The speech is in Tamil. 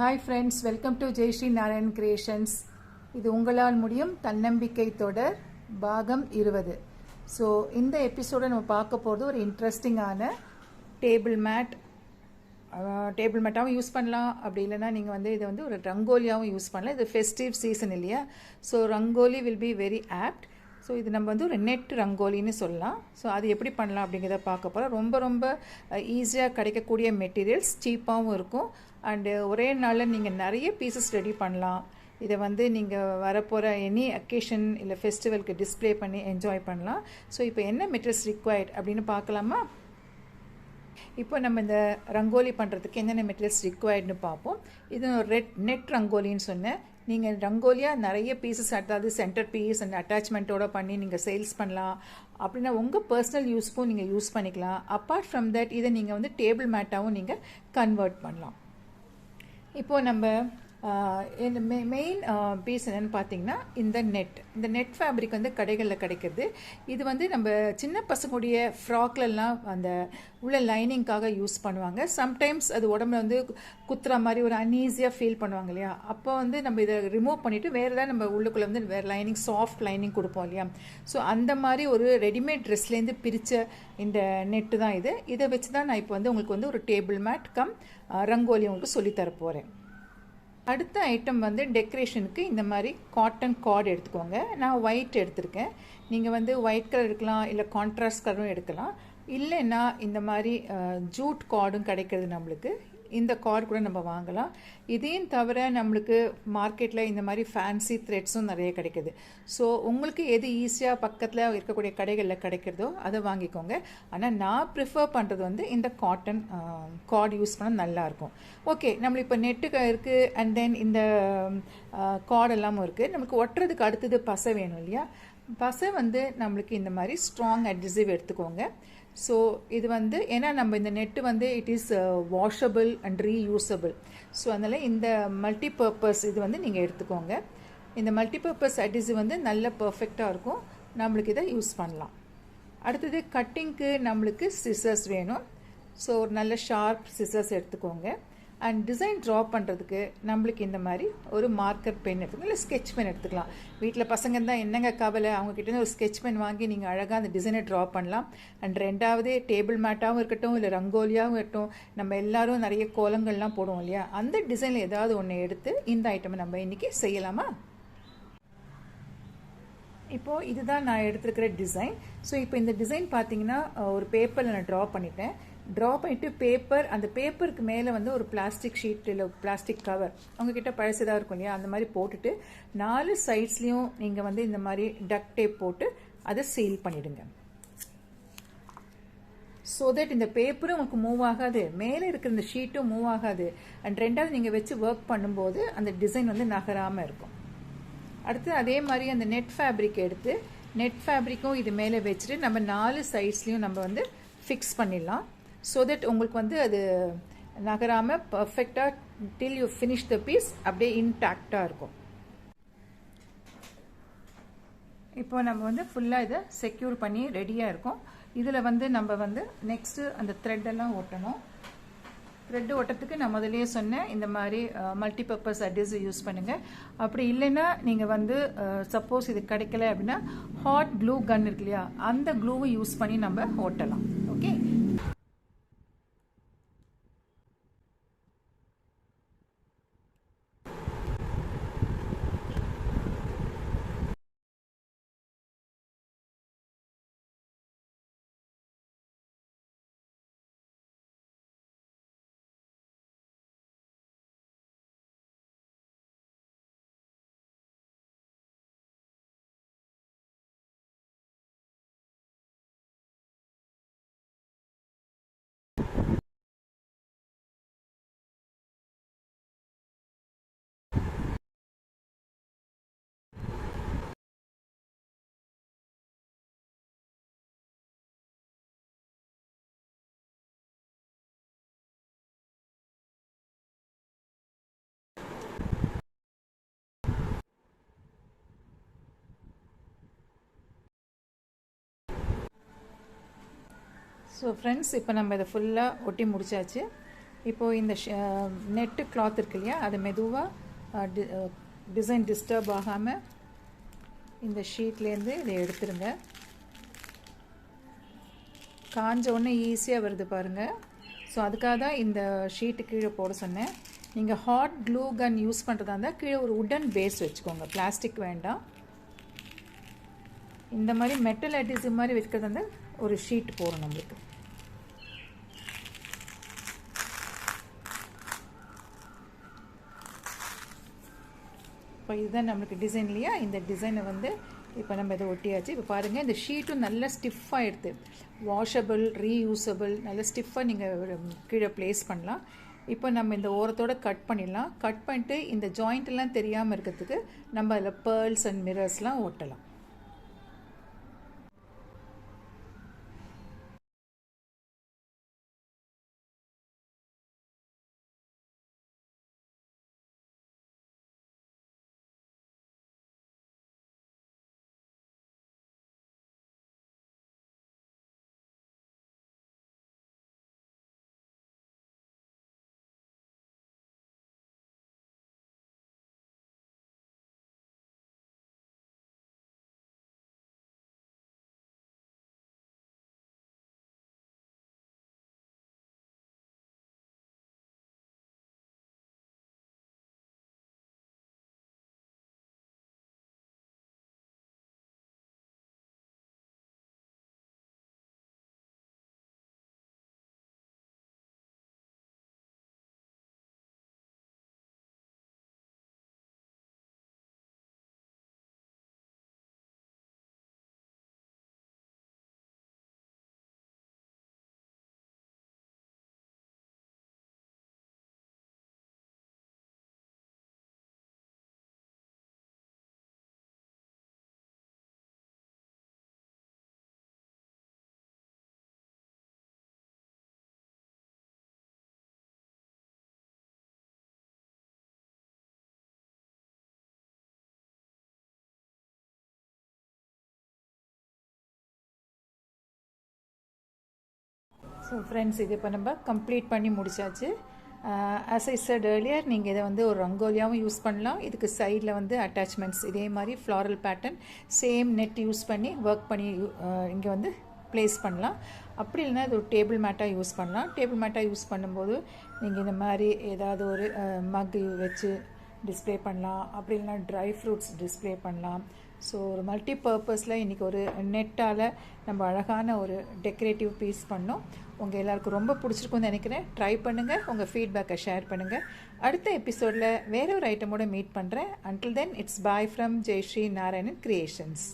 Hi friends welcome to Jaishree Narayan creations இது உங்களால் முடியும் தன்னம்பிக்கை தொடர் பாகம் இருபது. ஸோ இந்த எபிசோடை நம்ம பார்க்க போகிறது ஒரு இன்ட்ரெஸ்டிங்கான டேபிள் மேட் டேபிள் மேட்டாகவும் யூஸ் பண்ணலாம். அப்படி இல்லைன்னா நீங்கள் வந்து இதை வந்து ஒரு ரங்கோலியாகவும் யூஸ் பண்ணலாம். இது ஃபெஸ்டிவ் சீசன் இல்லையா? So rangoli will be very apt so இது நம்ம வந்து ஒரு நெட் ரங்கோலின்னு சொல்லலாம். ஸோ அது எப்படி பண்ணலாம் அப்படிங்கிறத பார்க்க போகிறோம் ரொம்ப ரொம்ப ஈஸியாக கிடைக்கக்கூடிய மெட்டீரியல்ஸ் சீப்பாகவும் இருக்கும். அண்டு uh, ஒரே நாளில் நீங்கள் நிறைய பீசஸ் ரெடி பண்ணலாம். இதை வந்து நீங்கள் வரப்போகிற எனி அக்கேஷன் இல்லை ஃபெஸ்டிவலுக்கு டிஸ்ப்ளே பண்ணி என்ஜாய் பண்ணலாம். ஸோ இப்போ என்ன மெட்டீரியல்ஸ் ரிக்வயர்ட் அப்படின்னு பார்க்கலாமா? இப்போ நம்ம இந்த ரங்கோலி பண்ணுறதுக்கு என்னென்ன மெட்டீரியல்ஸ் ரிக்வயர்டுன்னு பார்ப்போம். இது ஒரு ரெட் நெட் ரங்கோலின்னு சொன்னேன். நீங்கள் ரங்கோலியாக நிறைய பீசஸ் அதாவது சென்டர் பீஸ் அண்ட் அட்டாச்மெண்ட்டோட பண்ணி நீங்கள் சேல்ஸ் பண்ணலாம். அப்படின்னா உங்கள் பர்சனல் யூஸ்க்கும் நீங்கள் யூஸ் பண்ணிக்கலாம். அப்பார்ட் ஃப்ரம் தட் இதை நீங்கள் வந்து டேபிள் மேட்டாகவும் நீங்கள் கன்வெர்ட் பண்ணலாம். இப்போது நம்ம இந்த மெ மெயின் பீஸ் என்னென்னு பார்த்தீங்கன்னா இந்த நெட் இந்த நெட் ஃபேப்ரிக் வந்து கடைகளில் கிடைக்கிறது இது வந்து நம்ம சின்ன பசங்களுடைய ஃப்ராக்லெல்லாம் அந்த உள்ள லைனிங்காக யூஸ் பண்ணுவாங்க. சம்டைம்ஸ் அது உடம்புல வந்து குத்துற மாதிரி ஒரு அன்ஈஸியாக ஃபீல் பண்ணுவாங்க இல்லையா? அப்போ வந்து நம்ம இதை ரிமூவ் பண்ணிவிட்டு வேறு ஏதாவது நம்ம உள்ளுக்குள்ளே வந்து வேறு லைனிங் சாஃப்ட் லைனிங் கொடுப்போம் இல்லையா? ஸோ அந்த மாதிரி ஒரு ரெடிமேட் ட்ரெஸ்லேருந்து பிரித்த இந்த நெட்டு தான் இது. இதை வச்சு தான் நான் இப்போ வந்து உங்களுக்கு வந்து ஒரு டேபிள் மேட் கம் ரங்கோலி உங்களுக்கு சொல்லித்தர போகிறேன் அடுத்த ஐட்டம் வந்து டெக்கரேஷனுக்கு இந்த மாதிரி காட்டன் கார்டு எடுத்துக்கோங்க. நான் ஒயிட் எடுத்திருக்கேன். நீங்கள் வந்து ஒயிட் கலர் எடுக்கலாம் இல்லை கான்ட்ராஸ்ட் கலரும் எடுக்கலாம். இல்லைன்னா இந்த மாதிரி ஜூட் கார்டும் கிடைக்கிறது நம்மளுக்கு. இந்த கார்டு கூட நம்ம வாங்கலாம். இதையும் தவிர நம்மளுக்கு மார்க்கெட்டில் இந்த மாதிரி ஃபேன்சி த்ரெட்ஸும் நிறைய கிடைக்குது. ஸோ உங்களுக்கு எது ஈஸியாக பக்கத்தில் இருக்கக்கூடிய கடைகளில் கிடைக்கிறதோ அதை வாங்கிக்கோங்க. ஆனால் நான் ப்ரிஃபர் பண்ணுறது வந்து இந்த காட்டன் கார்டு யூஸ் பண்ண நல்லாயிருக்கும் ஓகே நம்மளுக்கு இப்போ நெட்டு இருக்குது அண்ட் தென் இந்த கார்டு எல்லாமும் இருக்குது நமக்கு ஒட்டுறதுக்கு அடுத்தது பசை வேணும் இல்லையா? பசை வந்து நம்மளுக்கு இந்த மாதிரி ஸ்ட்ராங் அட்ஜசிவ் எடுத்துக்கோங்க. ஸோ இது வந்து ஏன்னா நம்ம இந்த நெட்டு வந்து it is washable and reusable so அதனால் இந்த மல்டிபர்பஸ் இது வந்து நீங்கள் எடுத்துக்கோங்க. இந்த மல்டிபர்பஸ் அடிசிவ் வந்து நல்ல பர்ஃபெக்டாக இருக்கும். நம்மளுக்கு இதை யூஸ் பண்ணலாம். அடுத்தது கட்டிங்க்கு நம்மளுக்கு சிசர்ஸ் வேணும். ஸோ ஒரு நல்ல ஷார்ப் சிசர்ஸ் எடுத்துக்கோங்க. அண்ட் டிசைன் ட்ரா பண்ணுறதுக்கு நம்மளுக்கு இந்த மாதிரி ஒரு மார்க்கர் பென் எடுத்துக்கலாம். இல்லை ஸ்கெச் பென் எடுத்துக்கலாம். வீட்டில் பசங்க இருந்தால் என்னங்க கவலை? அவங்கக்கிட்ட ஒரு ஸ்கெச் பென் வாங்கி நீங்கள் அழகாக அந்த டிசைனை ட்ரா பண்ணலாம். அண்ட் ரெண்டாவது டேபிள் மேட்டாகவும் இருக்கட்டும் இல்லை ரங்கோலியாகவும் இருக்கட்டும் நம்ம எல்லாரும் நிறைய கோலங்கள்லாம் போடுவோம் இல்லையா? அந்த டிசைனில் ஏதாவது ஒன்று எடுத்து இந்த ஐட்டமை நம்ம இன்றைக்கி செய்யலாமா? இப்போது இதுதான் நான் எடுத்துருக்கிற டிசைன் ஸோ இப்போ இந்த டிசைன் பார்த்தீங்கன்னா ஒரு பேப்பரில் நான் ட்ரா பண்ணிட்டேன். ட்ரா பண்ணிட்டு பேப்பர் அந்த பேப்பருக்கு மேலே வந்து ஒரு பிளாஸ்டிக் ஷீட் இல்லை பிளாஸ்டிக் கவர் உங்ககிட்ட பழசுதாக இருக்கும் இல்லையா? அந்த மாதிரி போட்டுட்டு நாலு சைட்ஸ்லேயும் நீங்கள் வந்து இந்த மாதிரி டக் டேப் போட்டு அதை சீல் பண்ணிவிடுங்க ஸோ தட் இந்த பேப்பரும் உங்களுக்கு மூவ் ஆகாது. மேலே இருக்கிற இந்த ஷீட்டும் மூவ் ஆகாது. அண்ட் ரெண்டாவது நீங்கள் வச்சு ஒர்க் பண்ணும்போது அந்த டிசைன் வந்து நகராமல் இருக்கும். அடுத்து அதே மாதிரி அந்த நெட் ஃபேப்ரிக் எடுத்து நெட் ஃபேப்ரிக்கும் இது மேலே வச்சுட்டு நம்ம நாலு சைட்ஸ்லையும் நம்ம வந்து ஃபிக்ஸ் பண்ணிடலாம். ஸோ தட் உங்களுக்கு வந்து அது நகராமல் பர்ஃபெக்டாக till you finish the piece அப்படியே இன்டாக்டாக இருக்கும். இப்போ நம்ம வந்து ஃபுல்லாக இதை செக்யூர் பண்ணி ரெடியாக இருக்கும். இதில் வந்து நம்ம வந்து நெக்ஸ்ட்டு அந்த த்ரெட்டெல்லாம் ஓட்டணும் த்ரெட்டு ஓட்டத்துக்கு நான் முதலே சொன்னேன் இந்த மாதிரி மல்டிபர்பஸ் அட்ரஸ் யூஸ் பண்ணுங்கள் அப்படி இல்லைன்னா நீங்கள் வந்து சப்போஸ் இது கிடைக்கல அப்படின்னா ஹாட் க்ளூ கன் இருக்கு இல்லையா அந்த க்ளூவை யூஸ் பண்ணி நம்ம ஓட்டலாம் ஓகே ஸோ ஃப்ரெண்ட்ஸ் இப்போ நம்ம இதை ஃபுல்லாக ஒட்டி முடிச்சாச்சு. இப்போது இந்த நெட்டு கிளாத் இருக்கு இல்லையா? அதை மெதுவாக டிசைன் டிஸ்டர்ப் ஆகாமல் இந்த ஷீட்லேருந்து இதை எடுத்துருங்க. காஞ்ச உடனே ஈஸியாக வருது பாருங்கள் ஸோ அதுக்காக தான் இந்த ஷீட்டு கீழே போட சொன்னேன். நீங்கள் ஹாட் க்ளூ கன் யூஸ் பண்ணுறதா இருந்தால் கீழே ஒரு உடன் பேஸ் வச்சுக்கோங்க. பிளாஸ்டிக் வேண்டாம். இந்த மாதிரி மெட்டல் அடிசிவ் மாதிரி வைக்கிறதா இருந்தால் ஒரு ஷீட் போகிறோம் நம்மளுக்கு இப்போ இதுதான் நம்மளுக்கு டிசைன் இல்லையா? இந்த டிசைனை வந்து இப்போ நம்ம இதை ஒட்டியாச்சு. இப்போ பாருங்கள் இந்த ஷீட்டும் நல்லா ஸ்டிஃபாக எடுத்து வாஷபிள் ரீயூசபிள் நல்லா ஸ்டிஃபாக நீங்கள் கீழே ப்ளேஸ் பண்ணலாம். இப்போ நம்ம இந்த ஓரத்தோட கட் பண்ணிடலாம். கட் பண்ணிட்டு இந்த ஜாயிண்ட்லாம் தெரியாமல் இருக்கிறதுக்கு நம்ம அதில் பேர்ல்ஸ் அண்ட் மிரர்ஸ்லாம் ஒட்டலாம். ஸோ ஃப்ரெண்ட்ஸ் இது இப்போ நம்ம கம்ப்ளீட் பண்ணி முடிச்சாச்சு. அஸ் ஐ சட் ஏர்லியர் நீங்கள் இதை வந்து ஒரு ரங்கோலியாகவும் யூஸ் பண்ணலாம். இதுக்கு சைடில் வந்து அட்டாச்மெண்ட்ஸ் இதே மாதிரி floral pattern same net use பண்ணி ஒர்க் பண்ணி uh, இங்கே வந்து ப்ளேஸ் பண்ணலாம். அப்படி இல்லைன்னா இது ஒரு டேபிள் மேட்டாக யூஸ் பண்ணலாம். டேபிள் மேட்டாக யூஸ் பண்ணும்போது நீங்கள் இந்த மாதிரி ஏதாவது ஒரு uh, மக் வச்சு டிஸ்ப்ளே பண்ணலாம். அப்படி இல்லைனா ட்ரை ஃப்ரூட்ஸ் டிஸ்ப்ளே பண்ணலாம். ஸோ ஒரு மல்டி பர்பஸில் இன்றைக்கி ஒரு நெட்டால் நம்ம அழகான ஒரு டெக்கரேட்டிவ் பீஸ் பண்ணோம். உங்கள் எல்லாருக்கும் ரொம்ப பிடிச்சிருக்கும்னு நினைக்கிறேன். ட்ரை பண்ணுங்கள் உங்கள் ஃபீட்பேக்கை ஷேர் பண்ணுங்கள் அடுத்த எபிசோடில் வேற ஒரு ஐட்டமோட மீட் பண்ணுறேன் until then it's bye from Jaishree Narayanan creations